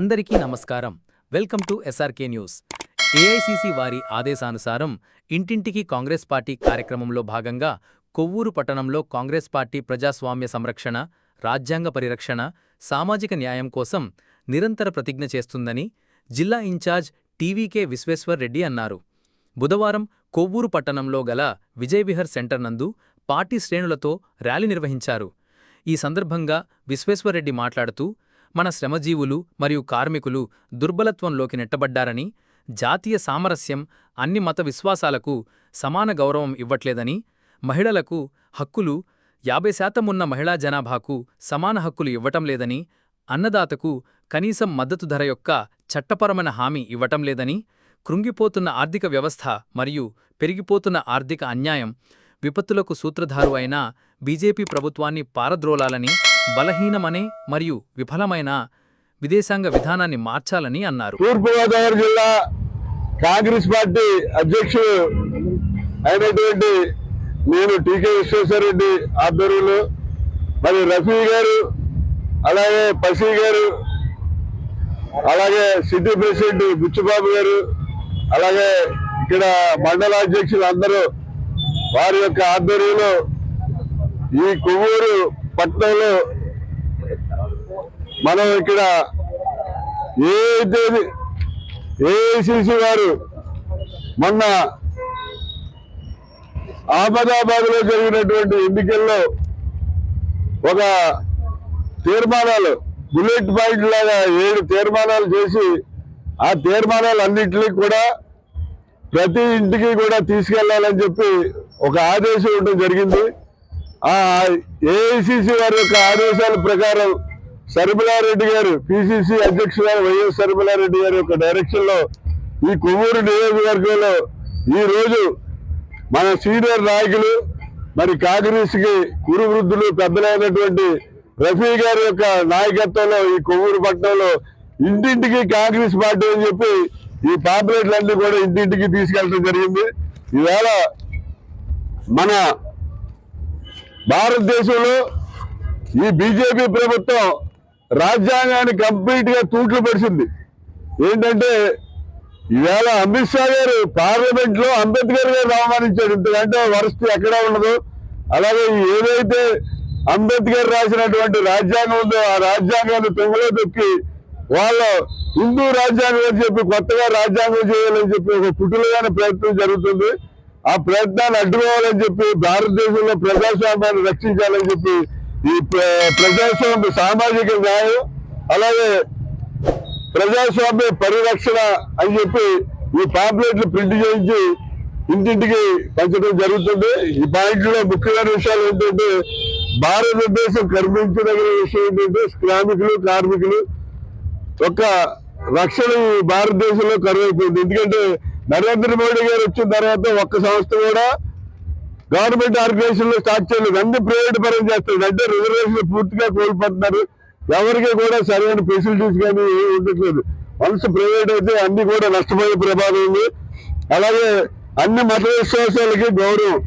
అందరికీ నమస్కారం. Welcome to SRK news. AICC వారి ఆదేశానుసారం ఇంటింటికి కాంగ్రెస్ పార్టీ కార్యక్రమంలో భాగంగా కొవ్వూరు పట్టణంలో కాంగ్రెస్ పార్టీ ప్రజాస్వామ్య సంరక్షణ రాజ్యాంగ పరిరక్షణ సామాజిక న్యాయం కోసం నిరంతర ప్రతిజ్ఞ చేస్తుందని జిల్లా ఇన్ఛార్జ్ టీవీకే విశ్వేశ్వర్ రెడ్డి అన్నారు. బుధవారం కొవ్వూరు పట్టణంలో గల విజయవిహర్ సెంటర్ నందు పార్టీ శ్రేణులతో ర్యాలీ నిర్వహించారు. ఈ సందర్భంగా విశ్వేశ్వరరెడ్డి మాట్లాడుతూ మన శ్రమజీవులు మరియు కార్మికులు దుర్బలత్వంలోకి నెట్టబడ్డారని జాతీయ సామరస్యం అన్ని మత విశ్వాసాలకు సమాన గౌరవం ఇవ్వట్లేదని మహిళలకు హక్కులు యాభై శాతం ఉన్న మహిళా జనాభాకు సమాన హక్కులు ఇవ్వటం లేదని అన్నదాతకు కనీసం మద్దతు ధర యొక్క చట్టపరమైన హామీ ఇవ్వటం లేదని కృంగిపోతున్న ఆర్థిక వ్యవస్థ మరియు పెరిగిపోతున్న ఆర్థిక అన్యాయం విపత్తులకు సూత్రధారు అయిన బీజేపీ ప్రభుత్వాన్ని పారద్రోలాలని బలహీనమనే మరియు విఫలమైన విదేశాంగ విధానాన్ని మార్చాలని అన్నారు. తూర్పుగోదావరి జిల్లా కాంగ్రెస్ పార్టీ అధ్యక్షుడు అయినటువంటి నేను టీకే విశ్వేశ్వరరెడ్డి ఆధ్వర్యంలో మరి రఫీ గారు అలాగే పసి గారు అలాగే సిటీ ప్రెసిడెంట్ బుచ్చుబాబు గారు అలాగే ఇక్కడ మండల అధ్యక్షులు అందరూ వారి యొక్క ఆధ్వర్యంలో ఈ కొవ్వూరు పట్టణంలో మనం ఇక్కడ ఏదైతే ఏఐసిసి వారు మొన్న అహ్మదాబాద్లో జరిగినటువంటి ఎన్నికల్లో ఒక తీర్మానాలు బుల్లెట్ పాయింట్ లాగా ఏడు తీర్మానాలు చేసి ఆ తీర్మానాలు అన్నింటినీ కూడా ప్రతి ఇంటికి కూడా తీసుకెళ్ళాలని చెప్పి ఒక ఆదేశం ఇవ్వడం జరిగింది. ఆ ఏఐసిసి వారి యొక్క ఆదేశాల ప్రకారం సరిమలారెడ్డి గారు పిసిసి అధ్యక్షురాలు వైఎస్ సరిమలారెడ్డి గారి యొక్క డైరెక్షన్లో ఈ కొవ్వూరు నియోజకవర్గంలో ఈ రోజు మన సీనియర్ నాయకులు మరి కాంగ్రెస్కి కురు వృద్ధులు పెద్దలైనటువంటి రఫీ గారి యొక్క నాయకత్వంలో ఈ కొవ్వూరు పట్టణంలో ఇంటింటికి కాంగ్రెస్ పార్టీ అని చెప్పి ఈ పాంప్లెట్లన్నీ కూడా ఇంటింటికి తీసుకెళ్ళడం జరిగింది. ఈవేళ మన భారతదేశంలో ఈ బీజేపీ ప్రభుత్వం రాజ్యాంగాన్ని కంప్లీట్గా తూట్లు పరిచింది. ఏంటంటే ఈవేళ అమిత్ షా గారు పార్లమెంట్లో అంబేద్కర్ గారు అవమానించాడు. ఇంతకంటే వరస్ట్ ఎక్కడా ఉండదు. అలాగే ఏదైతే అంబేద్కర్ రాసినటువంటి రాజ్యాంగం ఉందో ఆ రాజ్యాంగాన్ని తొంగలో తొక్కి వాళ్ళు హిందూ రాజ్యాంగం అని చెప్పి కొత్తగా రాజ్యాంగం చేయాలని చెప్పి ఒక పుట్టులుగానే ప్రయత్నం జరుగుతుంది. ఆ ప్రయత్నాన్ని అడ్డుకోవాలని చెప్పి భారతదేశంలో ప్రజాస్వామ్యాన్ని రక్షించాలని చెప్పి ఈ ప్ర- ప్రజాస్వామ్య సామాజిక న్యాయం అలాగే ప్రజాస్వామ్య పరిరక్షణ అని చెప్పి ఈ పాంప్లెట్లు ప్రింట్ చేయించి ఇంటింటికి పంచడం జరుగుతుంది. ఈ పాయింట్లో ముఖ్యమైన విషయాలు ఏంటంటే భారతదేశం కర్మించదగిన విషయం ఏంటంటే శ్రామికులు కార్మికులు ఒక రక్షణ ఈ భారతదేశంలో కరువైపోయింది. ఎందుకంటే నరేంద్ర మోడీ గారు వచ్చిన తర్వాత ఒక్క సంస్థ కూడా గవర్నమెంట్ ఆర్గనైజేషన్లో స్టార్ట్ చేయలేదు. అన్ని ప్రైవేట్ పరం చేస్తారు. అంటే రిజర్వేషన్ పూర్తిగా కోల్పోతున్నారు. ఎవరికి కూడా సరైన ఫెసిలిటీస్ కానీ ఉండట్లేదు. వన్స్ ప్రైవేట్ అయితే అన్ని కూడా నష్టపోయే ప్రభావం ఉంది. అలాగే అన్ని మత విశ్వాసాలకి గౌరవం.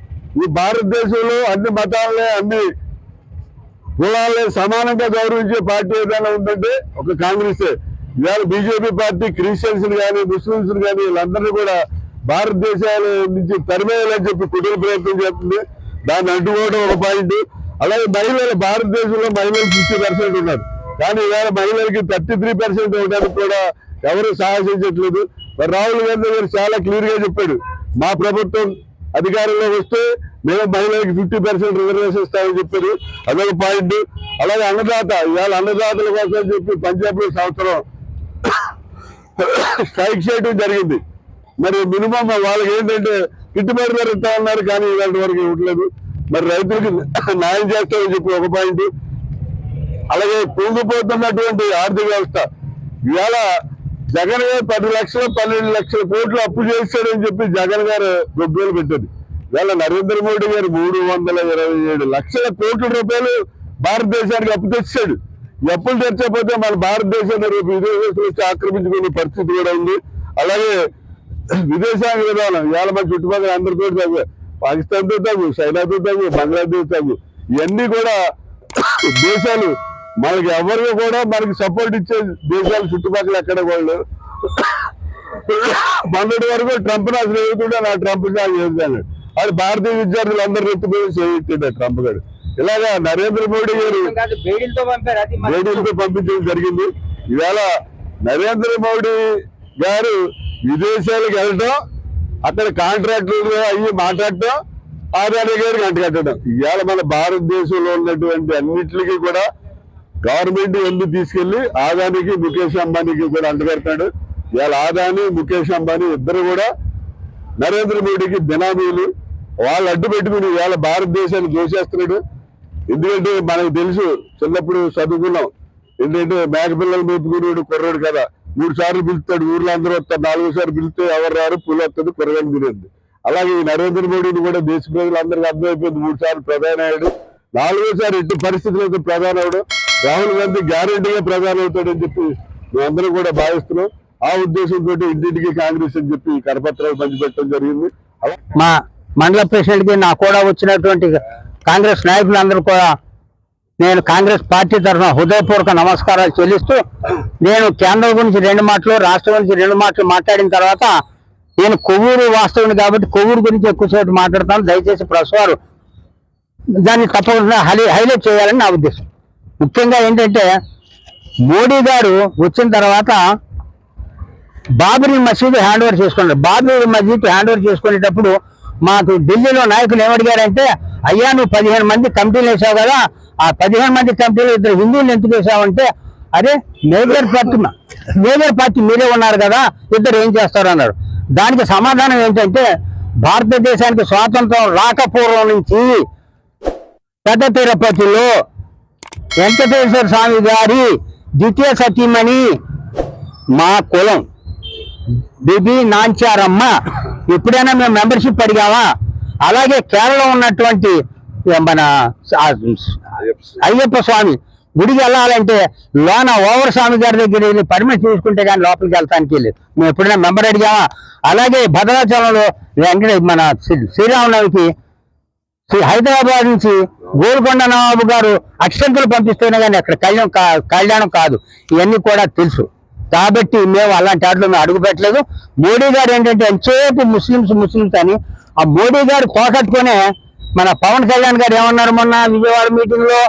ఈ భారతదేశంలో అన్ని మతాలనే అన్ని కులాలని సమానంగా గౌరవించే పార్టీ ఏదైనా ఉందంటే ఒక కాంగ్రెసే. ఇవాళ బీజేపీ పార్టీ క్రిస్టియన్స్ కానీ ముస్లింస్ కానీ వీళ్ళందరినీ కూడా భారతదేశాల నుంచి తరిమేయాలని చెప్పి కుటుంబ ప్రయత్నం చేస్తుంది. దాన్ని అడ్డుకోవడం ఒక పాయింట్ అలాగే మహిళలు భారతదేశంలో మహిళలు ఫిఫ్టీ పర్సెంట్ ఉన్నారు. కానీ ఇవాళ మహిళలకి థర్టీ త్రీ పర్సెంట్ ఉండడానికి కూడా ఎవరు సాహసించట్లేదు మరి రాహుల్ గాంధీ గారు చాలా క్లియర్గా చెప్పాడు. మా ప్రభుత్వం అధికారంలో వస్తే మేము మహిళలకు ఫిఫ్టీ పర్సెంట్ రిజర్వేషన్ ఇస్తామని చెప్పారు. అదొక పాయింట్ అలాగే అన్నదాత ఇవాళ అన్నదాతల కోసం అని చెప్పి పంజాబ్లో సంవత్సరం స్ట్రైక్ చేయడం జరిగింది. మరి మినిమం వాళ్ళకి ఏంటంటే గిట్టుబాటు ధర ఇస్తా ఉన్నారు కానీ ఇలాంటి వరకు ఇవ్వట్లేదు. మరి రైతులకి న్యాయం చేస్తామని చెప్పి ఒక పాయింట్. అలాగే పొంగిపోతున్నటువంటి ఆర్థిక వ్యవస్థ. ఇవాళ జగన్ గారు పది లక్షలు పన్నెండు లక్షల కోట్లు అప్పు చేశాడని చెప్పి జగన్ గారు గొబ్బలు పెట్టారు. ఇవాళ నరేంద్ర మోడీ గారు మూడు వందల ఇరవై ఏడు లక్షల కోట్ల రూపాయలు భారతదేశానికి అప్పు తెచ్చాడు. ఎప్పుడు అప్పులు తెచ్చకపోతే మన భారతదేశాన్ని రేపు విదేశాలు వచ్చి ఆక్రమించుకునే పరిస్థితి కూడా ఉంది. అలాగే విదేశాంగ విధానం ఇవాళ మన చుట్టుపక్కల అందరితో తగ్గు పాకిస్తాన్తో తగ్గు చైనాతో తగ్గు బంగ్లాదేశ్ తగ్గు ఇవన్నీ కూడా దేశాలు మనకి ఎవరికి కూడా మనకి సపోర్ట్ ఇచ్చే దేశాలు చుట్టుపక్కల ఎక్కడ వాళ్ళు మొన్నటి వరకు ట్రంప్ నాకు చదువుతుంటే నా ట్రంప్ చేస్తాను అది భారతీయ విద్యార్థులు అందరూ ఎత్తుపోయి చేయించాడు ట్రంప్ గారు. ఇలాగా నరేంద్ర మోడీ గారు బేడీలతో పంపించడం జరిగింది. ఇవాళ నరేంద్ర మోడీ గారు విదేశాలకు వెళ్ళడం అక్కడ కాంట్రాక్టులు అయ్యి మాట్లాడటం ఆదాని గారికి అంటగట్టడం ఇవాళ మన భారతదేశంలో ఉన్నటువంటి అన్నిటికీ కూడా గవర్నమెంట్ ఎందుకు తీసుకెళ్ళి ఆదానికి ముఖేష్ అంబానీకి కూడా అంటగడతాడు ఇవాళ ఆదాని ముఖేష్ అంబానీ ఇద్దరు కూడా నరేంద్ర మోడీకి బినామీలు. వాళ్ళు అడ్డు పెట్టుకుని ఇవాళ భారతదేశాన్ని దోషేస్తున్నాడు. ఎందుకంటే మనకు తెలుసు చిన్నప్పుడు చదువుకున్నాం. ఏంటంటే మేకపిల్లలు మేపుకునేవాడు కుర్రాడు కదా. మూడు సార్లు పిలుస్తాడు ఊర్లో అందరూ వస్తారు. నాలుగో సార్లు పిలిస్తే ఎవరు రారు పులి వస్తుంది కుర్రగాని తినేది. అలాగే ఈ నరేంద్ర మోడీని కూడా దేశ ప్రజలందరికీ అర్థమైపోయింది. మూడు సార్లు ప్రధాని అయ్యాడు నాలుగోసారి ఎట్టి పరిస్థితులతో ప్రధాని అవడం రాహుల్ గాంధీ గ్యారెంటీగా ప్రధాని అవుతాడని చెప్పి మేమందరం కూడా భావిస్తున్నాం. ఆ ఉద్దేశంతో ఇంటింటికి కాంగ్రెస్ అని చెప్పి కరపత్రాలు పంచిపెట్టడం జరిగింది. అలా మా మండల ప్రెసిడెంట్కి నాకు కూడా వచ్చినటువంటి కాంగ్రెస్ నాయకులందరూ కూడా నేను కాంగ్రెస్ పార్టీ తరఫున హృదయపూర్వక నమస్కారాలు చెల్లిస్తూ నేను కేంద్రం గురించి రెండు మాటలు రాష్ట్రం గురించి రెండు మాటలు మాట్లాడిన తర్వాత నేను కొవ్వూరు వాస్తవుని కాబట్టి కొవ్వూరు గురించి ఎక్కువసేపు మాట్లాడతాను. దయచేసి ప్రసవారు దాన్ని తప్పకుండా హై హైలైట్ చేయాలని నా ఉద్దేశం. ముఖ్యంగా ఏంటంటే మోడీ గారు వచ్చిన తర్వాత బాబరీ మసీదు హ్యాండ్ ఓవర్ చేసుకున్నారు. బాబరీ మసీద్ హ్యాండ్ ఓవర్ చేసుకునేటప్పుడు మాకు ఢిల్లీలో నాయకులు ఏమడిగారంటే అయ్యా నువ్వు పదిహేను మంది కమిటీలు వేసావు కదా ఆ పదిహేను మంది కమిటీలు ఇద్దరు హిందువులు ఎందుకు వేసావంటే అరే మేజర్ పార్టీ మేజర్ పార్టీ మీరే ఉన్నారు కదా ఇద్దరు ఏం చేస్తారు అన్నారు. దానికి సమాధానం ఏంటంటే భారతదేశానికి స్వాతంత్రం రాకపూర్వం నుంచి పెద్ద తిరుపతిలో వెంకటేశ్వర స్వామి గారి ద్వితీయ సతీమణి మా కులం. బిబి నాంచారమ్మ ఎప్పుడైనా మేము మెంబర్షిప్ అడిగామా అలాగే కేరళ ఉన్నటువంటి మన అయ్యప్ప స్వామి గుడికి వెళ్ళాలంటే లోన ఓవర్ స్వామి గారి దగ్గర వెళ్ళి పర్మిషన్ తీసుకుంటే కానీ లోపలికి వెళ్తానికి వెళ్ళి మేము ఎప్పుడైనా మెంబర్ అడిగామా? అలాగే భద్రాచలంలో వెంకట మన శ్రీ- శ్రీరామనవమికి శ్రీ- హైదరాబాద్ నుంచి గోల్కొండ నవాబు గారు అక్షంతలు పంపిస్తేనే కానీ అక్కడ కళ్యాణం కళ్యాణం కాదు. ఇవన్నీ కూడా తెలుసు. కాబట్టి మేము అలాంటి వాటిలో మేము అడుగుపెట్టలేదు. మోడీ గారు ఏంటంటే ఎంతసేపు ముస్లిమ్స్ ముస్లిమ్స్ అని ఆ మోడీ గారు పోగొట్టుకునే మన పవన్ కళ్యాణ్ గారు ఏమన్నారు మొన్న విజయవాడ మీటింగ్లో?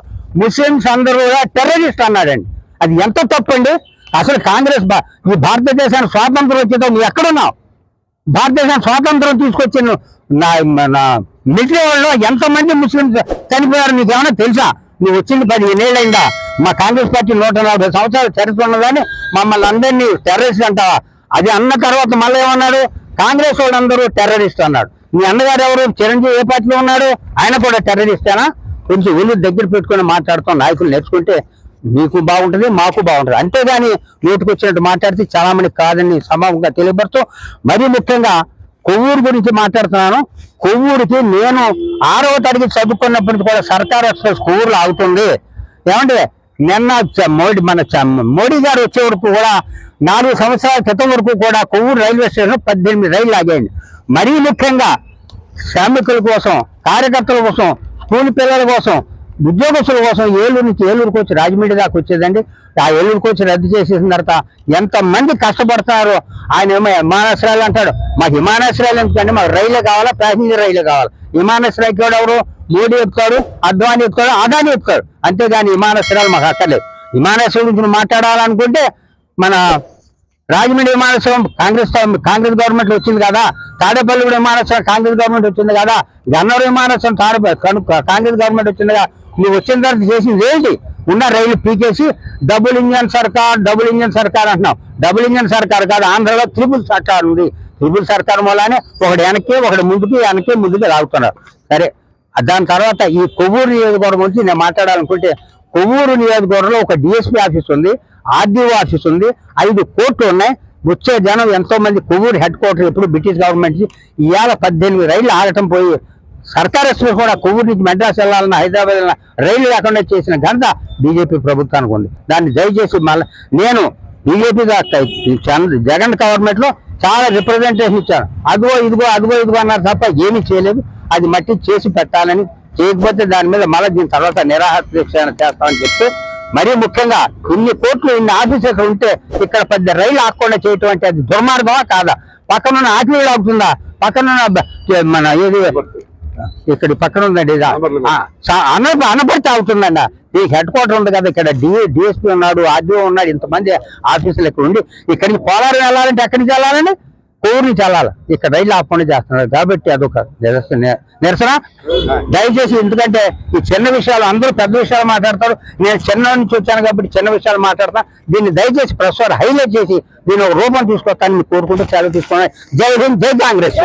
ముస్లిమ్స్ అందరూ కూడా టెర్రరిస్ట్ అన్నాడండి అది ఎంత తప్పండి? అసలు కాంగ్రెస్ ఈ భారతదేశానికి స్వాతంత్రం వచ్చేదో నువ్వు ఎక్కడున్నావు? భారతదేశం స్వాతంత్రం తీసుకొచ్చిన నా మన మిలిటరీ వాళ్ళు ఎంతమంది ముస్లింస్ చనిపోయారు నీకు ఏమైనా తెలుసా? నువ్వు వచ్చింది పదిహేను ఏళ్ళైందా మా కాంగ్రెస్ పార్టీ నూట నలభై సంవత్సరాలు చరిత్ర ఉన్నదని మమ్మల్ని అందరినీ టెర్రరిస్ట్ అంటావా? అది అన్న తర్వాత మళ్ళీ ఏమన్నాడు? కాంగ్రెస్ వాళ్ళందరూ టెర్రరిస్ట్ అన్నాడు. మీ అన్నగారు ఎవరు? చిరంజీవి ఏ పార్టీలో ఉన్నాడు? ఆయన కూడా టెర్రరిస్టేనా? కొంచెం ఒళ్ళు దగ్గర పెట్టుకుని మాట్లాడుతాం నాయకులు నేర్చుకుంటే మీకు బాగుంటుంది మాకు బాగుంటుంది. అంతేగాని నోటికి వచ్చినట్టు మాట్లాడితే చాలా మంది కాదని సమానంగా తెలియపరుస్తూ మరీ ముఖ్యంగా కొవ్వూరు గురించి మాట్లాడుతున్నాను. కొవ్వూరికి నేను ఆరవ తరగతి చదువుకున్నప్పటికీ కూడా సర్కార్ ఎక్స్ప్రెస్ కొవ్వూరులో ఆగుతుంది. ఏమంటే నిన్న మోడీ మన మోడీ గారు వచ్చే వరకు కూడా నాలుగు సంవత్సరాల క్రితం వరకు కూడా కొవ్వూరు రైల్వే స్టేషన్ పద్దెనిమిది రైళ్ళు ఆగాయండి. మరీ ముఖ్యంగా శ్రామికుల కోసం కార్యకర్తల కోసం స్కూల్ పిల్లల కోసం ఉద్యోగస్తుల కోసం ఏలూరు నుంచి ఏలూరుకు వచ్చి రాజమండ్రి దాకా వచ్చేదండి. ఆ ఏలూరుకు వచ్చి రద్దు చేసేసిన తర్వాత ఎంతమంది కష్టపడతారో ఆయన ఏమో విమానాశ్రయాలు అంటాడు. మాకు విమానాశ్రయాలు ఎందుకంటే మాకు రైలే కావాలా ప్యాసింజర్ రైలే కావాలి. విమానాశ్రయం కూడా ఎవరు మోడీ ఎక్కుతాడు అద్వానీ ఎక్కుతాడు అదాని ఎక్కుతాడు. అంతేగాని విమానాశ్రయాలు మాకు అక్కర్లేదు. విమానాశ్రయం గురించి మాట్లాడాలనుకుంటే మన రాజమండ్రి విమానాశ్రయం కాంగ్రెస్ కాంగ్రెస్ గవర్నమెంట్ వచ్చింది కదా. తాడేపల్లి కూడా విమానాశ్రయం కాంగ్రెస్ గవర్నమెంట్ వచ్చింది కదా. గన్నవరం విమానాశ్రయం తాడేపల్లి కాంగ్రెస్ గవర్నమెంట్ వచ్చింది కదా. నువ్వు వచ్చిన తర్వాత చేసింది ఏంటి? ఉన్న రైలు పీకేసి డబుల్ ఇంజన్ సర్కార్ డబుల్ ఇంజన్ సర్కార్ అంటున్నావు. డబుల్ ఇంజన్ సర్కార్ కాదు ఆంధ్రలో త్రిపుల్ సర్కార్ ఉంది. త్రిపుల్ సర్కార్ మూలానే ఒకటి వెనక్కి ఒకటి ముందుకి వెనక్కి ముందుకి లాగుతున్నారు. సరే దాని తర్వాత ఈ కొవ్వూరు నియోజకవర్గం గురించి నేను మాట్లాడాలనుకుంటే కొవ్వూరు నియోజకవర్గంలో ఒక డిఎస్పీ ఆఫీస్ ఉంది. ఆర్డీఓ ఆఫీస్ ఉంది ఐదు కోట్లు ఉన్నాయి. వచ్చే జనం ఎంతో మంది కొవ్వూరు హెడ్ క్వార్టర్ ఎప్పుడు బ్రిటిష్ గవర్నమెంట్ ఇవాళ పద్దెనిమిది రైళ్ళు ఆగటం పోయి సర్కార్ ఎక్స్ప్రెస్ కూడా కొవ్వూరు నుంచి మెడ్రాస్ వెళ్ళాలన్న హైదరాబాద్ రైలు లేకుండా చేసిన ఘనత బీజేపీ ప్రభుత్వానికి ఉంది. దాన్ని దయచేసి మళ్ళీ నేను బీజేపీ జగన్ గవర్నమెంట్లో చాలా రిప్రజెంటేషన్ ఇచ్చారు అదిగో ఇదిగో అదిగో ఇదిగో అన్నారు తప్ప ఏమీ చేయలేదు. అది మట్టి చేసి పెట్టాలని చేయకపోతే దాని మీద మళ్ళీ దీని తర్వాత నిరాహార దీక్ష చేస్తామని చెప్తే మరీ ముఖ్యంగా ఇన్ని కోట్లు ఇన్ని ఆఫీసెస్ ఉంటే ఇక్కడ పెద్ద రైలు ఆకుండా చేయటం అంటే అది దుర్మార్గమా కాదా? పక్కనున్న ఆకివీడు ఆగుతుందా పక్కనున్న మన ఏది? ఇక్కడ పక్కన ఉందండి ఇది. అన అవుతుందండి ఈ హెడ్ క్వార్టర్ ఉంది కదా ఇక్కడ. డిఎస్పీ ఉన్నాడు ఆర్డీఓ ఉన్నాడు ఇంతమంది ఆఫీసులు ఇక్కడ ఉండి. ఇక్కడికి పోలారం వెళ్ళాలంటే ఎక్కడి నుంచి వెళ్ళాలని కోరు నుంచి వెళ్ళాలి ఇక్కడ రైలు ఆపకుండా చేస్తున్నారు. కాబట్టి అదొక నిరసన నిరసన. దయచేసి ఎందుకంటే ఈ చిన్న విషయాలు అందరూ పెద్ద విషయాలు మాట్లాడతారు. నేను చిన్న నుంచి వచ్చాను కాబట్టి చిన్న విషయాలు మాట్లాడతా. దీన్ని దయచేసి ప్రెస్ హైలైట్ చేసి దీని ఒక రూపం తీసుకొస్తానని కోరుకుంటూ సెలవు తీసుకున్నాను. జై హింద్ జై కాంగ్రెస్.